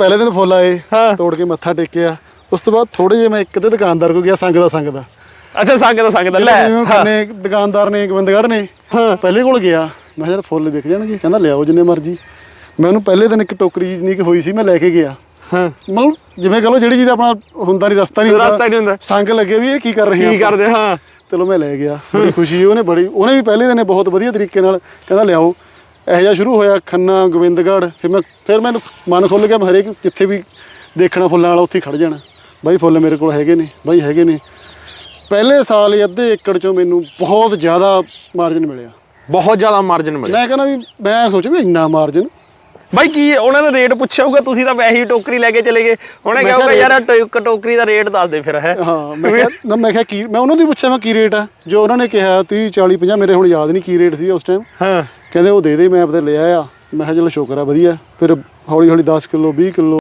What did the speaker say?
ਪਹਿਲੇ ਦਿਨ ਫੁੱਲ ਆਏ ਹਾਂ। ਤੋੜ ਕੇ ਮੱਥਾ ਟੇਕਿਆ। ਉਸ ਤੋਂ ਬਾਅਦ ਥੋੜੇ ਜਿਹਾ ਮੈਂ ਇੱਕ ਤੇ ਦੁਕਾਨਦਾਰ ਕੋ ਗਿਆ ਸੰਗ ਦਾ ਸੰਗ ਦਾ। ਅੱਛਾ ਸੰਗ ਦਾ ਸੰਗ ਦਾ ਲੈ ਜਿਵੇਂ ਕਿੰਨੇ ਦੁਕਾਨਦਾਰ ਨੇ ਗੋਬਿੰਦਗੜ੍ਹ ਨੇ ਪਹਿਲੇ ਕੋਲ ਗਿਆ। ਮੈਂ ਕਿਹਾ ਯਾਰ ਫੁੱਲ ਵਿਕ ਜਾਣਗੇ। ਕਹਿੰਦਾ ਲਿਆਓ ਜਿੰਨੇ ਮਰਜ਼ੀ। ਮੈਂ ਉਹਨੂੰ ਪਹਿਲੇ ਦਿਨ ਇੱਕ ਟੋਕਰੀ ਜਿੰਨੀ ਕੁ ਹੋਈ ਸੀ ਮੈਂ ਲੈ ਕੇ ਗਿਆ। ਹਾਂ। ਮਤਲਬ ਜਿਵੇਂ ਕਹ ਲਓ ਜਿਹੜੀ ਚੀਜ਼ ਦਾ ਆਪਣਾ ਹੁੰਦਾ ਨਹੀਂ ਰਸਤਾ ਨਹੀਂ ਰਸਤਾ ਹੀ ਨਹੀਂ ਹੁੰਦਾ। ਸੰਗ ਲੱਗੇ ਵੀ ਇਹ ਕੀ ਕਰ ਰਹੇ ਕੀ ਕਰਦੇ ਹਾਂ। ਚਲੋ ਮੈਂ ਲੈ ਗਿਆ। ਬੜੀ ਖੁਸ਼ੀ ਉਹਨੇ ਬੜੀ ਉਹਨੇ ਵੀ ਪਹਿਲੇ ਦਿਨੇ ਬਹੁਤ ਵਧੀਆ ਤਰੀਕੇ ਨਾਲ ਕਹਿੰਦਾ ਲਿਆਓ। ਇਹੋ ਜਿਹਾ ਸ਼ੁਰੂ ਹੋਇਆ ਖੰਨਾ ਗੋਬਿੰਦਗੜ੍ਹ ਫਿਰ ਮੈਂ ਫਿਰ ਮੈਨੂੰ ਮਨ ਖੁੱਲ ਗਿਆ ਮੈਂ ਹਰੇਕ ਜਿੱਥੇ ਵੀ ਦੇਖਣਾ ਫੁੱਲਾਂ ਵਾਲਾ ਉੱਥੇ ਖੜ ਜਾਣਾ। ਬਾਈ ਫੁੱਲ ਮੇਰੇ ਕੋਲ ਹੈਗੇ ਨੇ ਬਾਈ ਹੈਗੇ ਨੇ। ਪਹਿਲੇ ਸਾਲ ਹੀ ਅੱਧੇ ਏਕੜ ਚੋਂ ਮੈਨੂੰ ਬਹੁਤ ਜ਼ਿਆਦਾ ਮਾਰਜਨ ਮਿਲਿਆ। ਬਹੁਤ ਜ਼ਿਆਦਾ ਮਾਰਜਨ ਮਿਲਿਆ। ਮੈਂ ਕਹਿੰਦਾ ਵੀ ਮੈਂ ਸੋਚਿਆ ਵੀ ਇੰਨਾ ਮਾਰਜਨ ਬਾਈ ਕੀ ਉਹਨਾਂ ਨੇ ਰੇਟ ਪੁੱਛਿਆ ਹੋਊਗਾ ਤੁਸੀਂ ਤਾਂ ਵੈਸੇ ਹੀ ਟੋਕਰੀ ਲੈ ਕੇ ਚਲੇ ਗਏ। ਉਹਨੇ ਕਿਹਾ ਹੋਊਗਾ ਯਾਰ ਟੋ- ਟੋਕਰੀ ਦਾ ਰੇਟ ਦੱਸ ਦੇ ਫਿਰ ਹੈ? ਹਾਂ ਮੈਂ ਕਿਹਾ ਮੈਂ ਕਿਹਾ ਕੀ ਮੈਂ ਉਹਨਾਂ ਦੀ ਪੁੱਛਿਆ ਮੈਂ ਕੀ ਰੇਟ ਆ? ਜੋ ਉਹਨਾਂ ਨੇ ਕਿਹਾ 30 40 50 ਮੇਰੇ ਹੁਣ ਯਾਦ ਨਹੀਂ ਕੀ ਰੇਟ ਸੀ ਉਸ ਟਾਈਮ ਹਾਂ। ਕਹਿੰਦੇ ਉਹ ਦੇ ਦੇ ਮੈਂ ਆਪਦੇ ਲੈ ਆਇਆ। ਮੈਂ ਕਿਹਾ ਚਲੋ ਸ਼ੁਕਰ ਆ ਵਧੀਆ। ਫਿਰ ਹੌਲੀ ਹੌਲੀ 10 ਕਿਲੋ 20 ਕਿਲੋ